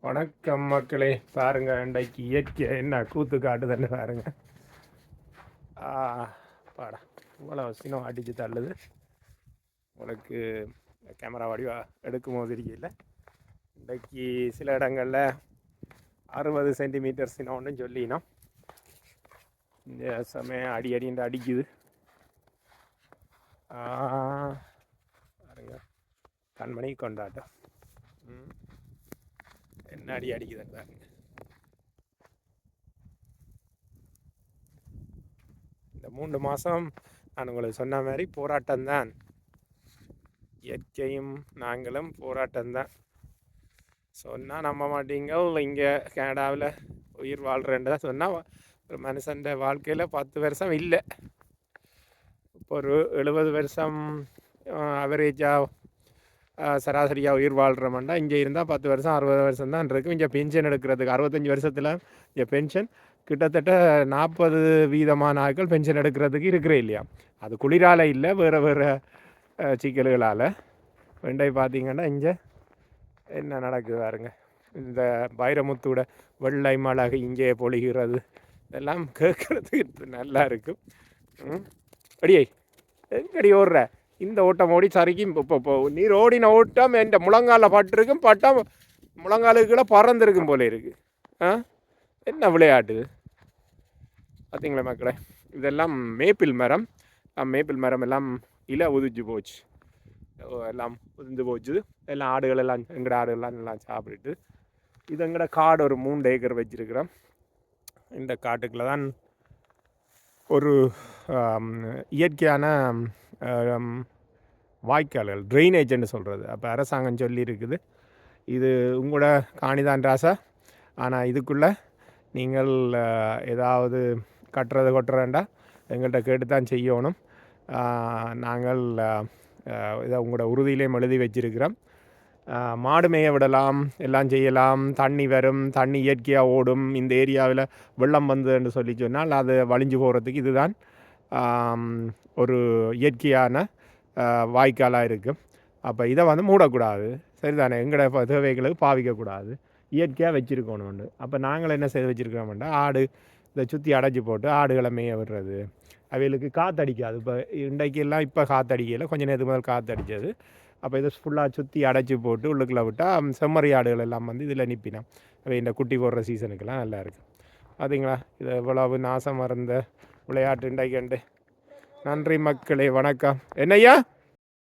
வணக்கம் மக்களே. பாருங்க இன்றைக்கு இயற்கை என்ன கூத்து காட்டுதுன்னு பாருங்க. ஆ, பாடா இவ்வளோ சினம் அடிச்சு தள்ளுது. உங்களுக்கு கேமரா வடிவா எடுக்கும் போது இருக்கையில் இன்றைக்கு சில இடங்களில் அறுபது சென்டிமீட்டர் சினம்னு சொல்லினோம். இந்த சமயம் அடி அடின்னு அடிக்குது. ஆ, பாருங்க கண்மணி கொண்டாட்டம். ம். என்ன அடி அடிக்குதுன்னு பாருங்க இந்த மூன்று மாதம் நான் உங்களுக்கு சொன்ன மாதிரி போராட்டம்தான். இயற்கையும் நாங்களும் போராட்டம்தான். சொன்னால் நம்ப மாட்டீங்க இங்கே கனடாவில் உயிர் வாழ்கிறேன்தான் சொன்னால் ஒரு மனுஷன் வாழ்க்கையில் பத்து வருஷம் இல்லை. இப்போ ஒரு எழுபது வருஷம் அவரேஜாக சராசரியாக உயிர் வாழ்கிறோம்னா இங்கே இருந்தால் பத்து வருஷம் அறுபது வருஷம் தான் இருக்கும் இங்கே பென்ஷன் எடுக்கிறதுக்கு அறுபத்தஞ்சி வருஷத்தில் இங்கே பென்ஷன் கிட்டத்தட்ட நாற்பது வீதமான ஆட்கள் பென்ஷன் எடுக்கிறதுக்கு இருக்கிறே இல்லையா. அது குளிரால் இல்லை வேறு வேறு சிக்கல்களால். வெண்டை பார்த்தீங்கன்னா இங்கே என்ன நடக்குது பாருங்க. இந்த வைரமுத்தோட வெள்ளை மழகு இங்கே பொழிகிறது. இதெல்லாம் கேட்குறதுக்கு நல்லா இருக்கும் ம். அடியே எங்கடி ஓடுற? இந்த ஓட்டம் ஓடி சரிக்கும். இப்போ இப்போ நீர் ஓடின ஓட்டம் என் முழங்காலில் பட்டிருக்கும் பட்டா முழங்காலுக்குள்ளே பறந்துருக்கும் போல இருக்கு. ஆ? என்ன விளையாட்டு பார்த்தீங்களா மக்களே? இதெல்லாம் மேப்பிள் மரம். மேப்பிள் மரம் எல்லாம் இலை உதிச்சு போச்சு. எல்லாம் உதிஞ்சு போச்சு. எல்லாம் ஆடுகள் எல்லாம் எங்கட ஆடுகள்லாம் எல்லாம் சாப்பிட்டுட்டு. இது எங்கட காடு ஒரு மூணு ஏக்கர் வச்சுருக்குறோம். இந்த காட்டுக்குள்ள தான் ஒரு இயற்கையான வாய்க்கால்கள் ட்ரைனேஜ்னு சொல்கிறது அப்போ அரசாங்கம் சொல்லி இருக்குது இது உங்களோட காணிதான் ராசா. ஆனால் இதுக்குள்ளே நீங்கள் ஏதாவது கட்டுறது கொட்டுறேன்டா எங்கள்கிட்ட கேட்டு தான் செய்யணும் நாங்கள் இதை உங்களோட உறுதியிலையும் எழுதி வச்சிருக்கிறோம். மாடு மேய விடலாம் எல்லாம் செய்யலாம். தண்ணி வரும் தண்ணி இயற்கையாக ஓடும். இந்த ஏரியாவில் வெள்ளம் வந்ததுன்னு சொல்லி சொன்னால் அது வழிஞ்சு போகிறதுக்கு இதுதான். ஒரு இயற்கையான வாய்க்காலாக இருக்கும். அப்போ இதை வந்து மூடக்கூடாது. சரிதானே? எங்களோட தேவைகளுக்கு பாவிக்கக்கூடாது. இயற்கையாக வச்சுருக்கணும் ஒன்று அப்போ நாங்கள் என்ன செய்து வச்சுருக்கோம்னா ஆடு இதை சுற்றி அடைச்சி போட்டு ஆடுகளை மேய விடுறது. அவைகளுக்கு காற்றடிக்காது இப்போ இன்றைக்கெல்லாம் இப்போ காற்றடிக்கல கொஞ்சம் நேரத்துக்கு முதல் காற்றடிச்சது அப்போ இதை ஃபுல்லாக சுற்றி அடைச்சி போட்டு உள்ளுக்குள்ளே விட்டால் செம்மறி ஆடுகள் எல்லாம் வந்து இதில் நிற்பினோம் அவை இந்த குட்டி போடுற சீசனுக்கெல்லாம் நல்லா இருக்கும். பார்த்தீங்களா இது எவ்வளவு நாசம் இருந்த விளையாட்டு இன்றைக்கு நன்றி மக்களே வணக்கம். என்னய்யா?